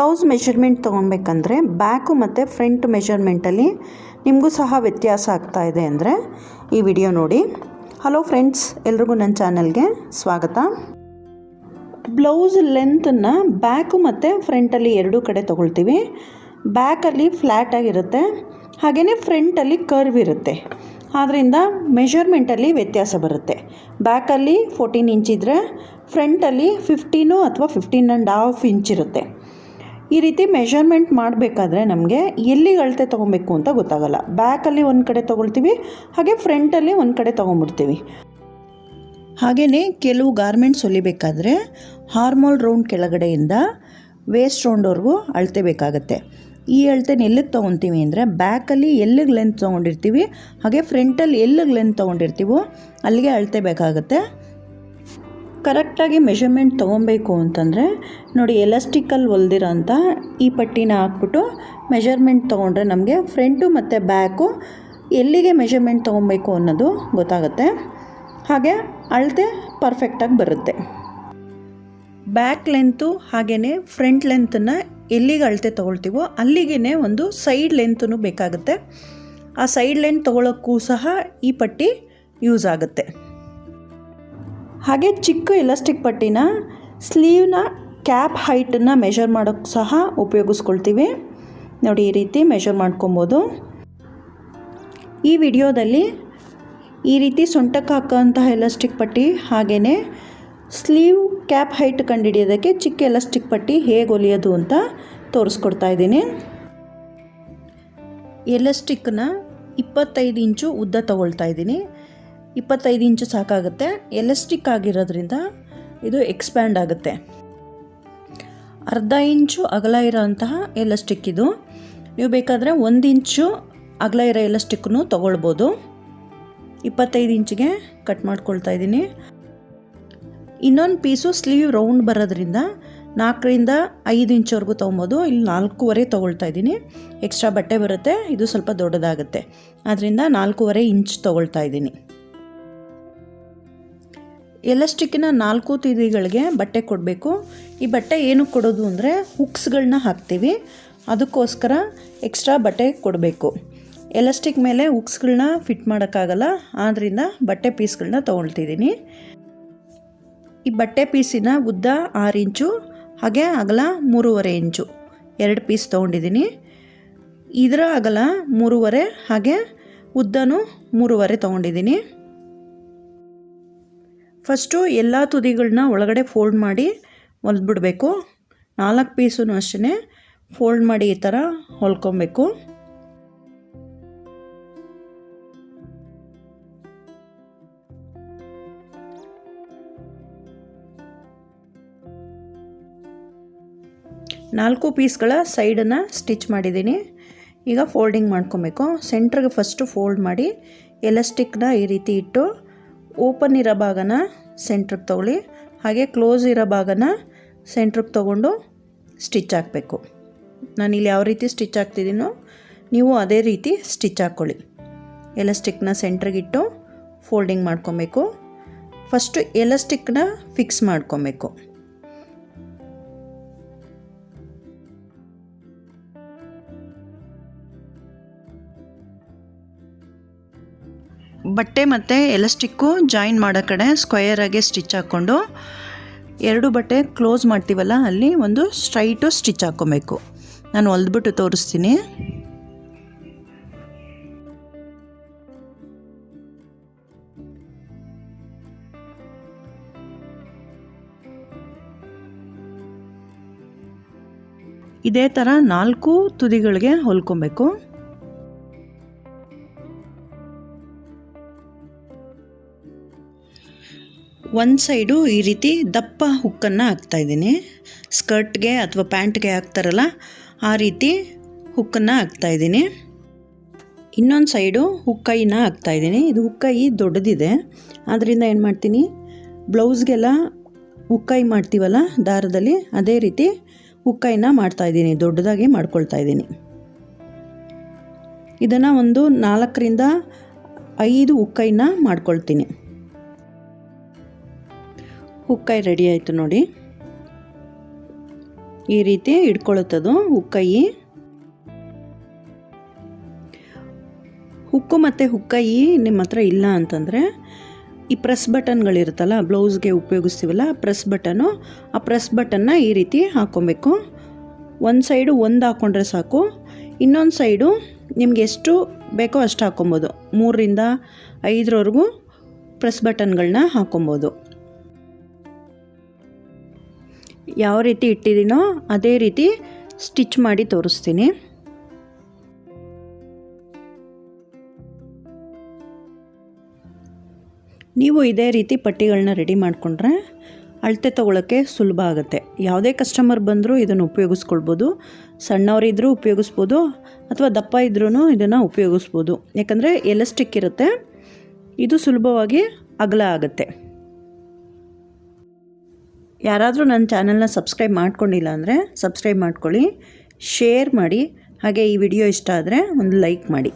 Blouse measurement ತೊಗೊಬೇಕಂದ್ರೆ back ಮತ್ತು front ಮೆಷರ್ಮೆಂಟಲ್ಲಿ ನಿಮಗೂ ಸಹ ವ್ಯತ್ಯಾಸ ಆಗ್ತಾ ಇದೆ ಅಂದರೆ ಈ ವಿಡಿಯೋ ನೋಡಿ. ಹಲೋ ಫ್ರೆಂಡ್ಸ್ ಎಲ್ರಿಗೂ ನನ್ನ ಚಾನಲ್ಗೆ ಸ್ವಾಗತ. ಬ್ಲೌಸ್ ಲೆಂತನ್ನು ಬ್ಯಾಕು ಮತ್ತು ಫ್ರಂಟಲ್ಲಿ ಎರಡೂ ಕಡೆ ತೊಗೊಳ್ತೀವಿ. ಬ್ಯಾಕಲ್ಲಿ ಫ್ಲ್ಯಾಟಾಗಿರುತ್ತೆ ಹಾಗೆಯೇ ಫ್ರಂಟಲ್ಲಿ ಕರ್ವ್ ಇರುತ್ತೆ. ಆದ್ದರಿಂದ ಮೆಷರ್ಮೆಂಟಲ್ಲಿ ವ್ಯತ್ಯಾಸ ಬರುತ್ತೆ. ಬ್ಯಾಕಲ್ಲಿ ಫೋರ್ಟೀನ್ ಇಂಚ್ ಇದ್ದರೆ ಫ್ರಂಟಲ್ಲಿ ಫಿಫ್ಟೀನು ಅಥವಾ ಫಿಫ್ಟೀನ್ ಆ್ಯಂಡ್ ಹಾಫ್ ಇಂಚ್ ಇರುತ್ತೆ. ಈ ರೀತಿ ಮೆಷರ್ಮೆಂಟ್ ಮಾಡಬೇಕಾದ್ರೆ ನಮಗೆ ಎಲ್ಲಿಗೆ ಅಳತೆ ತೊಗೊಬೇಕು ಅಂತ ಗೊತ್ತಾಗಲ್ಲ. ಬ್ಯಾಕಲ್ಲಿ ಒಂದು ಕಡೆ ತೊಗೊಳ್ತೀವಿ, ಹಾಗೆ ಫ್ರಂಟಲ್ಲಿ ಒಂದು ಕಡೆ ತೊಗೊಂಬಿಡ್ತೀವಿ ಹಾಗೆಯೇ ಕೆಲವು ಗಾರ್ಮೆಂಟ್ಸ್ ಹೊಲಿಬೇಕಾದ್ರೆ ಹಾರ್ಮೋಲ್ ರೌಂಡ್ ಕೆಳಗಡೆಯಿಂದ ವೇಸ್ಟ್ ರೌಂಡ್ವರೆಗೂ ಅಳತೆ ಬೇಕಾಗುತ್ತೆ. ಈ ಅಳತೆನ ಎಲ್ಲಿಗೆ ತೊಗೊತೀವಿ ಅಂದರೆ ಬ್ಯಾಕಲ್ಲಿ ಎಲ್ಲಿಗೆ ಲೆಂತ್ ತೊಗೊಂಡಿರ್ತೀವಿ, ಹಾಗೆ ಫ್ರಂಟಲ್ಲಿ ಎಲ್ಲಿಗೆ ಲೆಂತ್ ತೊಗೊಂಡಿರ್ತೀವೋ ಅಲ್ಲಿಗೆ ಅಳತೆ ಬೇಕಾಗುತ್ತೆ. ಕರೆಕ್ಟಾಗಿ ಮೆಷರ್ಮೆಂಟ್ ತೊಗೊಬೇಕು ಅಂತಂದರೆ ನೋಡಿ ಎಲಾಸ್ಟಿಕಲ್ಲಿ ಹೊಲ್ದಿರೋಂಥ ಈ ಪಟ್ಟಿನ ಹಾಕ್ಬಿಟ್ಟು ಮೆಷರ್ಮೆಂಟ್ ತೊಗೊಂಡ್ರೆ ನಮಗೆ ಫ್ರಂಟು ಮತ್ತು ಬ್ಯಾಕು ಎಲ್ಲಿಗೆ ಮೆಷರ್ಮೆಂಟ್ ತೊಗೊಬೇಕು ಅನ್ನೋದು ಗೊತ್ತಾಗುತ್ತೆ. ಹಾಗೆ ಅಳತೆ ಪರ್ಫೆಕ್ಟಾಗಿ ಬರುತ್ತೆ. ಬ್ಯಾಕ್ ಲೆಂತು ಹಾಗೆಯೇ ಫ್ರಂಟ್ ಲೆಂತನ್ನು ಎಲ್ಲಿಗೆ ಅಳತೆ ತೊಗೊಳ್ತೀವೋ ಅಲ್ಲಿಗೇ ಒಂದು ಸೈಡ್ ಲೆಂತೂ ಬೇಕಾಗುತ್ತೆ. ಆ ಸೈಡ್ ಲೆಂತ್ ತೊಗೊಳಕ್ಕೂ ಸಹ ಈ ಪಟ್ಟಿ ಯೂಸ್ ಆಗುತ್ತೆ. ಹಾಗೆ ಚಿಕ್ಕ ಎಲಾಸ್ಟಿಕ್ ಪಟ್ಟಿನ ಸ್ಲೀವ್ನ ಕ್ಯಾಪ್ ಹೈಟನ್ನು ಮೆಷರ್ ಮಾಡೋಕ್ಕೆ ಸಹ ಉಪಯೋಗಿಸ್ಕೊಳ್ತೀವಿ. ನೋಡಿ ಈ ರೀತಿ ಮೆಷರ್ ಮಾಡ್ಕೊಬೋದು. ಈ ವಿಡಿಯೋದಲ್ಲಿ ಈ ರೀತಿ ಸೊಂಟಕ್ಕೆ ಹಾಕೋಂತಹ ಎಲಾಸ್ಟಿಕ್ ಪಟ್ಟಿ ಹಾಗೆಯೇ ಸ್ಲೀವ್ ಕ್ಯಾಪ್ ಹೈಟ್ ಕಂಡುಹಿಡಿಯೋದಕ್ಕೆ ಚಿಕ್ಕ ಎಲಾಸ್ಟಿಕ್ ಪಟ್ಟಿ ಹೇಗೆ ಹೊಲಿಯೋದು ಅಂತ ತೋರಿಸ್ಕೊಡ್ತಾ ಇದ್ದೀನಿ. ಎಲಾಸ್ಟಿಕ್ನ ಇಪ್ಪತ್ತೈದು ಇಂಚು ಉದ್ದ ತಗೊಳ್ತಾ ಇದ್ದೀನಿ. ಇಪ್ಪತ್ತೈದು ಇಂಚು ಸಾಕಾಗುತ್ತೆ. ಎಲೆಸ್ಟಿಕ್ ಆಗಿರೋದ್ರಿಂದ ಇದು ಎಕ್ಸ್ಪ್ಯಾಂಡ್ ಆಗುತ್ತೆ. ಅರ್ಧ ಇಂಚು ಅಗಲ ಇರೋಂತಹ ಎಲಾಸ್ಟಿಕ್ ಇದು. ನೀವು ಬೇಕಾದರೆ ಒಂದು ಇಂಚು ಅಗಲ ಇರೋ ಎಲೆಸ್ಟಿಕ್ನು ತೊಗೊಳ್ಬೋದು. ಇಪ್ಪತ್ತೈದು ಇಂಚಿಗೆ ಕಟ್ ಮಾಡ್ಕೊಳ್ತಾ ಇದ್ದೀನಿ. ಇನ್ನೊಂದು ಪೀಸು ಸ್ಲೀವ್ ರೌಂಡ್ ಬರೋದ್ರಿಂದ ನಾಲ್ಕರಿಂದ ಐದು ಇಂಚ್ವರೆಗೂ ತೊಗೊಬೋದು ಇಲ್ಲಿ ನಾಲ್ಕೂವರೆ ತೊಗೊಳ್ತಾ ಇದ್ದೀನಿ. ಎಕ್ಸ್ಟ್ರಾ ಬಟ್ಟೆ ಬರುತ್ತೆ, ಇದು ಸ್ವಲ್ಪ ದೊಡ್ಡದಾಗುತ್ತೆ. ಆದ್ದರಿಂದ ನಾಲ್ಕೂವರೆ ಇಂಚ್ ತೊಗೊಳ್ತಾ ಇದ್ದೀನಿ. ಎಲಾಸ್ಟಿಕ್ಕಿನ ನಾಲ್ಕು ತಿದಿಗಳಿಗೆ ಬಟ್ಟೆ ಕೊಡಬೇಕು. ಈ ಬಟ್ಟೆ ಏನು ಕೊಡೋದು ಅಂದರೆ ಹುಕ್ಸ್ಗಳನ್ನ ಹಾಕ್ತೀವಿ. ಅದಕ್ಕೋಸ್ಕರ ಎಕ್ಸ್ಟ್ರಾ ಬಟ್ಟೆ ಕೊಡಬೇಕು. ಎಲಾಸ್ಟಿಕ್ ಮೇಲೆ ಹುಕ್ಸ್ಗಳನ್ನ ಫಿಟ್ ಮಾಡೋಕ್ಕಾಗಲ್ಲ ಆದ್ದರಿಂದ ಬಟ್ಟೆ ಪೀಸ್ಗಳನ್ನ ತೊಗೊಳ್ತಿದ್ದೀನಿ. ಈ ಬಟ್ಟೆ ಪೀಸಿನ ಉದ್ದ ಆರು ಇಂಚು, ಹಾಗೆ ಅಗಲ ಮೂರುವರೆ ಇಂಚು. ಎರಡು ಪೀಸ್ ತೊಗೊಂಡಿದ್ದೀನಿ. ಇದರ ಅಗಲ ಮೂರುವರೆ, ಹಾಗೆ ಉದ್ದನೂ ಮೂರುವರೆ ತೊಗೊಂಡಿದ್ದೀನಿ. ಫಸ್ಟು ಎಲ್ಲ ತುದಿಗಳನ್ನ ಒಳಗಡೆ ಫೋಲ್ಡ್ ಮಾಡಿ ಹೊಲ್ದ್ಬಿಡಬೇಕು. ನಾಲ್ಕು ಪೀಸೂ ಅಷ್ಟೇ ಫೋಲ್ಡ್ ಮಾಡಿ ಈ ಥರ ಹೊಲ್ಕೊಬೇಕು. ನಾಲ್ಕು ಪೀಸ್ಗಳ ಸೈಡನ್ನು ಸ್ಟಿಚ್ ಮಾಡಿದ್ದೀನಿ. ಈಗ ಫೋಲ್ಡಿಂಗ್ ಮಾಡ್ಕೊಬೇಕು. ಸೆಂಟ್ರಿಗೆ ಫಸ್ಟು ಫೋಲ್ಡ್ ಮಾಡಿ ಎಲಾಸ್ಟಿಕ್ನ ಈ ರೀತಿ ಇಟ್ಟು ಓಪನ್ ಇರೋ ಭಾಗನ ಸೆಂಟ್ರಿಗೆ ತೊಗೊಳ್ಳಿ. ಹಾಗೆ ಕ್ಲೋಸ್ ಇರೋ ಭಾಗನ ಸೆಂಟ್ರಿಗೆ ತೊಗೊಂಡು ಸ್ಟಿಚ್ ಹಾಕಬೇಕು. ನಾನಿಲ್ಲಿ ಯಾವ ರೀತಿ ಸ್ಟಿಚ್ ಹಾಕ್ತಿದ್ದೀನೋ ನೀವು ಅದೇ ರೀತಿ ಸ್ಟಿಚ್ ಹಾಕ್ಕೊಳ್ಳಿ ಎಲಾಸ್ಟಿಕ್ನ ಸೆಂಟ್ರಿಗಿಟ್ಟು ಫೋಲ್ಡಿಂಗ್ ಮಾಡ್ಕೊಬೇಕು. ಫಸ್ಟು ಎಲಾಸ್ಟಿಕ್ನ ಫಿಕ್ಸ್ ಮಾಡ್ಕೊಬೇಕು. ಬಟ್ಟೆ ಮತ್ತು ಎಲಸ್ಟಿಕ್ಕು ಜಾಯಿನ್ ಮಾಡೋ ಕಡೆ ಸ್ಕ್ವಯರಾಗೆ ಸ್ಟಿಚ್ ಹಾಕ್ಕೊಂಡು ಎರಡು ಬಟ್ಟೆ ಕ್ಲೋಸ್ ಮಾಡ್ತೀವಲ್ಲ, ಅಲ್ಲಿ ಒಂದು ಸ್ಟ್ರೈಟು ಸ್ಟಿಚ್ ಹಾಕ್ಕೊಬೇಕು. ನಾನು ಹೊಲ್ದ್ಬಿಟ್ಟು ತೋರಿಸ್ತೀನಿ. ಇದೇ ಥರ ನಾಲ್ಕು ತುದಿಗಳಿಗೆ ಹೊಲ್ಕೊಬೇಕು. ಒಂದು ಸೈಡು ಈ ರೀತಿ ದಪ್ಪ ಹುಕ್ಕನ್ನು ಹಾಕ್ತಾಯಿದ್ದೀನಿ ಸ್ಕರ್ಟ್ಗೆ ಅಥವಾ ಪ್ಯಾಂಟ್ಗೆ ಹಾಕ್ತಾರಲ್ಲ, ಆ ರೀತಿ ಹುಕ್ಕನ್ನು ಹಾಕ್ತಾಯಿದ್ದೀನಿ ಇನ್ನೊಂದು ಸೈಡು ಹುಕ್ಕೈನ ಹಾಕ್ತಾಯಿದ್ದೀನಿ ಇದು ಹುಕ್ಕೈ ದೊಡ್ಡದಿದೆ. ಆದ್ದರಿಂದ ಏನು ಮಾಡ್ತೀನಿ? ಬ್ಲೌಸ್ಗೆಲ್ಲ ಹುಕ್ಕೈ ಮಾಡ್ತೀವಲ್ಲ, ದಾರದಲ್ಲಿ ಅದೇ ರೀತಿ ಹುಕ್ಕೈನ ಮಾಡ್ತಾಯಿದ್ದೀನಿ ದೊಡ್ಡದಾಗಿ ಮಾಡ್ಕೊಳ್ತಾ ಇದ್ದೀನಿ. ಇದನ್ನು ಒಂದು ನಾಲ್ಕರಿಂದ ಐದು ಹುಕ್ಕೈನ ಮಾಡ್ಕೊಳ್ತೀನಿ. ಹುಕ್ಕಾಯಿ ರೆಡಿ ಆಯಿತು ನೋಡಿ. ಈ ರೀತಿ ಇಟ್ಕೊಳ್ಳುತ್ತದು ಹುಕ್ಕೈ ಹುಕ್ಕು ಮತ್ತು ಹುಕ್ಕೈ ನಿಮ್ಮ ಹತ್ರ ಇಲ್ಲ ಅಂತಂದರೆ ಈ ಪ್ರೆಸ್ ಬಟನ್ಗಳಿರುತ್ತಲ್ಲ ಬ್ಲೌಸ್ಗೆ ಉಪಯೋಗಿಸ್ತೀವಲ್ಲ ಪ್ರೆಸ್ ಬಟನು, ಆ ಪ್ರೆಸ್ ಬಟನ್ನ ಈ ರೀತಿ ಹಾಕ್ಕೊಬೇಕು ಒಂದು ಸೈಡು ಒಂದು ಹಾಕ್ಕೊಂಡ್ರೆ ಸಾಕು, ಇನ್ನೊಂದು ಸೈಡು ನಿಮ್ಗೆ ಎಷ್ಟು ಬೇಕೋ ಅಷ್ಟು ಹಾಕ್ಕೊಬೋದು ಮೂರರಿಂದ ಐದರವರೆಗೂ ಪ್ರೆಸ್ ಬಟನ್ಗಳನ್ನ ಹಾಕ್ಕೊಬೋದು ಯಾವ ರೀತಿ ಇಟ್ಟಿದ್ದೀನೋ ಅದೇ ರೀತಿ ಸ್ಟಿಚ್ ಮಾಡಿ ತೋರಿಸ್ತೀನಿ. ನೀವು ಇದೇ ರೀತಿ ಪಟ್ಟಿಗಳನ್ನ ರೆಡಿ ಮಾಡಿಕೊಂಡ್ರೆ ಅಳತೆ ತೊಗೊಳಕ್ಕೆ ಸುಲಭ ಆಗುತ್ತೆ. ಯಾವುದೇ ಕಸ್ಟಮರ್ ಬಂದರೂ ಇದನ್ನು ಉಪಯೋಗಿಸ್ಕೊಳ್ಬೋದು. ಸಣ್ಣವರಿದ್ದರೂ ಉಪಯೋಗಿಸ್ಬೋದು ಅಥವಾ ದಪ್ಪ ಇದ್ರೂ ಇದನ್ನು ಉಪಯೋಗಿಸ್ಬೋದು. ಯಾಕಂದರೆ ಎಲಾಸ್ಟಿಕ್ ಇರುತ್ತೆ. ಇದು ಸುಲಭವಾಗಿ ಅಗಲ ಆಗುತ್ತೆ. ಯಾರಾದರೂ ನನ್ನ ಚಾನಲ್ನ ಸಬ್ಸ್ಕ್ರೈಬ್ ಮಾಡ್ಕೊಂಡಿಲ್ಲ ಅಂದರೆ ಸಬ್ಸ್ಕ್ರೈಬ್ ಮಾಡ್ಕೊಳ್ಳಿ, ಶೇರ್ ಮಾಡಿ, ಹಾಗೆ ಈ ವಿಡಿಯೋ ಇಷ್ಟ ಆದರೆ ಒಂದು ಲೈಕ್ ಮಾಡಿ.